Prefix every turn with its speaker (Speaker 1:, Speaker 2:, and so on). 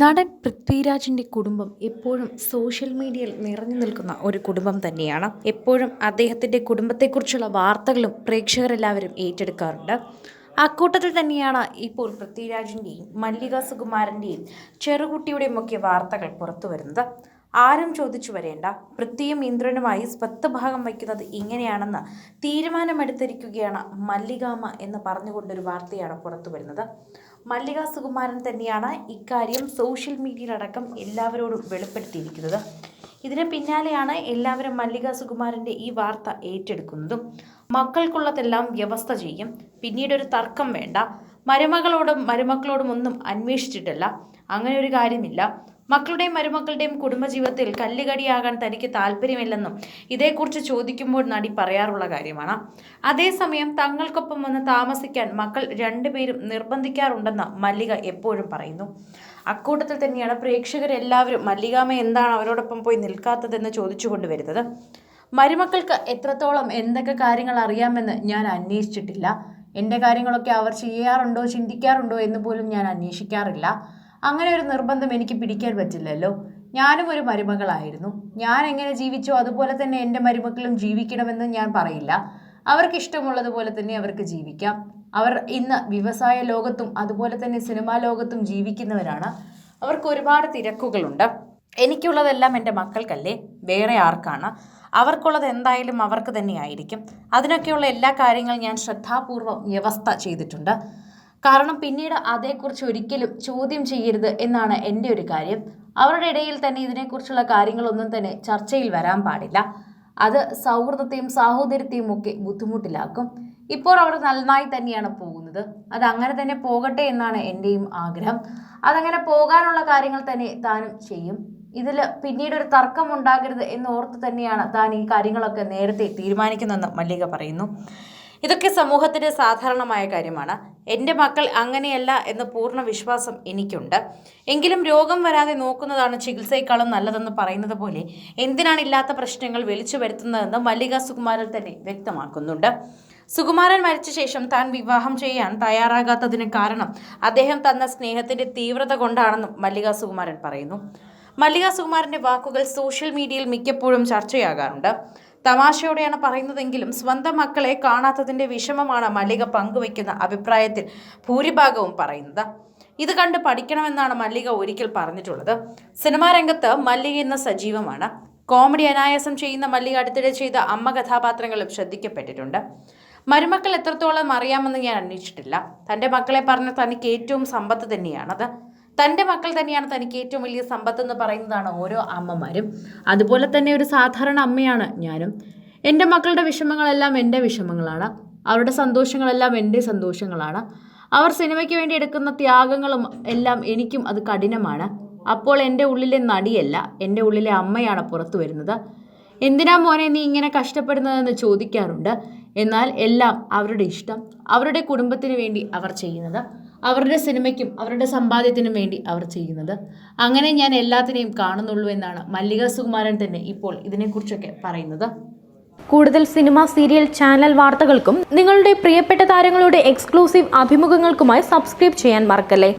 Speaker 1: നടൻ പൃഥ്വിരാജിന്റെ കുടുംബം എപ്പോഴും സോഷ്യൽ മീഡിയയിൽ നിറഞ്ഞു നിൽക്കുന്ന ഒരു കുടുംബം തന്നെയാണ്. എപ്പോഴും അദ്ദേഹത്തിന്റെ കുടുംബത്തെക്കുറിച്ചുള്ള വാർത്തകളും പ്രേക്ഷകരെല്ലാവരും ഏറ്റെടുക്കാറുണ്ട്. അക്കൂട്ടത്തിൽ തന്നെയാണ് ഇപ്പോൾ പൃഥ്വിരാജിന്റെയും മല്ലിക സുകുമാരന്റെയും ചെറുകുട്ടിയുടെയും ഒക്കെ വാർത്തകൾ പുറത്തു വരുന്നത്. ആരും ചോദിച്ചു വരേണ്ട പൃഥ്വിയും ഇന്ദ്രനുമായി സ്വത്ത് ഭാഗം വയ്ക്കുന്നത് ഇങ്ങനെയാണെന്ന് തീരുമാനമെടുത്തിരിക്കുകയാണ് മല്ലികാമ്മ എന്ന് പറഞ്ഞുകൊണ്ടൊരു വാർത്തയാണ് പുറത്തു വരുന്നത്. മല്ലിക സുകുമാരൻ തന്നെയാണ് ഇക്കാര്യം സോഷ്യൽ മീഡിയയിലടക്കം എല്ലാവരോടും വെളിപ്പെടുത്തിയിരിക്കുന്നത്. ഇതിന് പിന്നാലെയാണ് എല്ലാവരും മല്ലിക സുകുമാരന്റെ ഈ വാർത്ത ഏറ്റെടുക്കുന്നതും. മക്കൾക്കുള്ളതെല്ലാം വ്യവസ്ഥ ചെയ്യും. പിന്നീട് ഒരു തർക്കം വേണ്ട. മരുമകളോടും മരുമക്കളോടും ഒന്നും അന്വേഷിച്ചിട്ടില്ല. അങ്ങനെ ഒരു കാര്യമില്ല. മക്കളുടെയും മരുമക്കളുടെയും കുടുംബജീവിതത്തിൽ കല്ലുകടിയാകാൻ തനിക്ക് താല്പര്യമില്ലെന്നും ഇതേക്കുറിച്ച് ചോദിക്കുമ്പോൾ നടി പറയാറുള്ള കാര്യമാണ്. അതേസമയം തങ്ങൾക്കൊപ്പം വന്ന് താമസിക്കാൻ മക്കൾ രണ്ടുപേരും നിർബന്ധിക്കാറുണ്ടെന്ന് മല്ലിക എപ്പോഴും പറയുന്നു. അക്കൂട്ടത്തിൽ തന്നെയാണ് പ്രേക്ഷകരെല്ലാവരും മല്ലികാമ്മ എന്താണ് അവരോടൊപ്പം പോയി നിൽക്കാത്തതെന്ന് ചോദിച്ചുകൊണ്ട് വരുന്നത് മരുമക്കൾക്ക് എത്രത്തോളം എന്തൊക്കെ കാര്യങ്ങൾ അറിയാമെന്ന് ഞാൻ അന്വേഷിച്ചിട്ടില്ല. എന്റെ കാര്യങ്ങളൊക്കെ അവർ ചെയ്യാറുണ്ടോ ചിന്തിക്കാറുണ്ടോ എന്ന് പോലും ഞാൻ അന്വേഷിക്കാറില്ല. അങ്ങനെ ഒരു നിർബന്ധം എനിക്ക് പിടിക്കാൻ പറ്റില്ലല്ലോ. ഞാനും ഒരു മരുമകളായിരുന്നു. ഞാൻ എങ്ങനെ ജീവിച്ചോ അതുപോലെ തന്നെ എന്റെ മരുമക്കളും ജീവിക്കണമെന്ന് ഞാൻ പറയില്ല. അവർക്ക് ഇഷ്ടമുള്ളതുപോലെ തന്നെ അവർക്ക് ജീവിക്കാം. അവർ ഇന്ന് വ്യവസായ ലോകത്തും അതുപോലെ തന്നെ സിനിമാ ലോകത്തും ജീവിക്കുന്നവരാണ്. അവർക്ക് ഒരുപാട് തിരക്കുകളുണ്ട്. എനിക്കുള്ളതെല്ലാം എന്റെ മക്കൾക്കല്ലേ? വേറെ ആർക്കാണ്? അവർക്കുള്ളത് എന്തായാലും അവർക്ക് തന്നെ ആയിരിക്കും. അതിനൊക്കെയുള്ള എല്ലാ കാര്യങ്ങളും ഞാൻ ശ്രദ്ധാപൂർവം വ്യവസ്ഥ ചെയ്തിട്ടുണ്ട്. കാരണം പിന്നീട് അതേക്കുറിച്ച് ഒരിക്കലും ചോദ്യം ചെയ്യരുത് എന്നാണ് എന്റെ ഒരു കാര്യം. അവരുടെ ഇടയിൽ തന്നെ ഇതിനെക്കുറിച്ചുള്ള കാര്യങ്ങളൊന്നും തന്നെ ചർച്ചയിൽ വരാൻ പാടില്ല. അത് സൗഹൃദത്തെയും സാഹോദര്യത്തെയും ഒക്കെ ബുദ്ധിമുട്ടിലാക്കും. ഇപ്പോൾ അവർ നന്നായി തന്നെയാണ് പോകുന്നത്. അത് അങ്ങനെ തന്നെ പോകട്ടെ എന്നാണ് എന്റെയും ആഗ്രഹം. അതങ്ങനെ പോകാനുള്ള കാര്യങ്ങൾ തന്നെ താനും ചെയ്യും. ഇതിൽ പിന്നീട് ഒരു തർക്കം ഉണ്ടാകരുത് എന്ന് ഓർത്ത് തന്നെയാണ് താൻ ഈ കാര്യങ്ങളൊക്കെ നേരത്തെ തീരുമാനിക്കുന്നതെന്ന് മല്ലിക പറയുന്നു. ഇതൊക്കെ സമൂഹത്തിന് സാധാരണമായ കാര്യമാണ്. എന്റെ മക്കൾ അങ്ങനെയല്ല എന്ന് പൂർണ വിശ്വാസം എനിക്കുണ്ട്. എങ്കിലും രോഗം വരാതെ നോക്കുന്നതാണ് ചികിത്സയെക്കാളും നല്ലതെന്ന് പറയുന്നത് പോലെ എന്തിനാണ് ഇല്ലാത്ത പ്രശ്നങ്ങൾ വിളിച്ചു വരുത്തുന്നതെന്ന് മല്ലിക സുകുമാരൻ തന്നെ വ്യക്തമാക്കുന്നുണ്ട്. സുകുമാരൻ മരിച്ച ശേഷം താൻ വിവാഹം ചെയ്യാൻ തയ്യാറാകാത്തതിന് കാരണം അദ്ദേഹം തന്ന സ്നേഹത്തിന്റെ തീവ്രത കൊണ്ടാണെന്നും മല്ലിക സുകുമാരൻ പറയുന്നു. മല്ലിക സുകുമാരന്റെ വാക്കുകൾ സോഷ്യൽ മീഡിയയിൽ മിക്കപ്പോഴും ചർച്ചയാകാറുണ്ട്. തമാശയോടെയാണ് പറയുന്നതെങ്കിലും സ്വന്തം മക്കളെ കാണാത്തതിന്റെ വിഷമമാണ് മല്ലിക പങ്കുവയ്ക്കുന്ന അഭിപ്രായത്തിൽ ഭൂരിഭാഗവും പറയുന്നത്. ഇത് കണ്ട് പഠിക്കണമെന്നാണ് മല്ലിക ഒരിക്കൽ പറഞ്ഞിട്ടുള്ളത്. സിനിമാ രംഗത്ത് മല്ലിക ഇന്ന് സജീവമാണ്. കോമഡി അനായാസം ചെയ്യുന്ന മല്ലിക അടുത്തിടെ ചെയ്ത അമ്മ കഥാപാത്രങ്ങളും ശ്രദ്ധിക്കപ്പെട്ടിട്ടുണ്ട്. മരുമക്കൾ എത്രത്തോളം അറിയാമെന്ന് ഞാൻ അന്വേഷിച്ചിട്ടില്ല. തന്റെ മക്കളെ പറഞ്ഞ തനിക്ക് ഏറ്റവും സമ്പത്ത് തന്നെയാണത്. തന്റെ മക്കൾ തന്നെയാണ് തനിക്ക് ഏറ്റവും വലിയ സമ്പത്ത് എന്ന് പറയുന്നതാണ് ഓരോ അമ്മമാരും. അതുപോലെ തന്നെ ഒരു സാധാരണ അമ്മയാണ് ഞാനും. എന്റെ മക്കളുടെ വിഷമങ്ങളെല്ലാം എന്റെ വിഷമങ്ങളാണ്. അവരുടെ സന്തോഷങ്ങളെല്ലാം എന്റെ സന്തോഷങ്ങളാണ്. അവർ സിനിമയ്ക്ക് വേണ്ടി എടുക്കുന്ന ത്യാഗങ്ങളും എല്ലാം എനിക്കും അത് കഠിനമാണ്. അപ്പോൾ എന്റെ ഉള്ളിലെ നടിയല്ല എന്റെ ഉള്ളിലെ അമ്മയാണ് പുറത്തു വരുന്നത്. എന്തിനാ മോനെ നീ ഇങ്ങനെ കഷ്ടപ്പെടുന്നതെന്ന് ചോദിക്കാറുണ്ട്? എന്നാൽ എല്ലാം അവരുടെ ഇഷ്ടം അവരുടെ കുടുംബത്തിന് വേണ്ടി അവർ ചെയ്യുന്നത്. അവരുടെ സിനിമയ്ക്കും അവരുടെ സമ്പാദ്യത്തിനും വേണ്ടി അവർ ചെയ്യുന്നത്. അങ്ങനെ ഞാൻ എല്ലാത്തിനെയും കാണുന്നുള്ളൂ എന്നാണ് മല്ലിക സുകുമാരൻ തന്നെ ഇപ്പോൾ ഇതിനെക്കുറിച്ചൊക്കെ പറയുന്നത്.
Speaker 2: കൂടുതൽ സിനിമ സീരിയൽ ചാനൽ വാർത്തകൾക്കും നിങ്ങളുടെ പ്രിയപ്പെട്ട താരങ്ങളുടെ എക്സ്ക്ലൂസീവ് അഭിമുഖങ്ങൾക്കുമായി സബ്സ്ക്രൈബ് ചെയ്യാൻ മറക്കല്ലേ?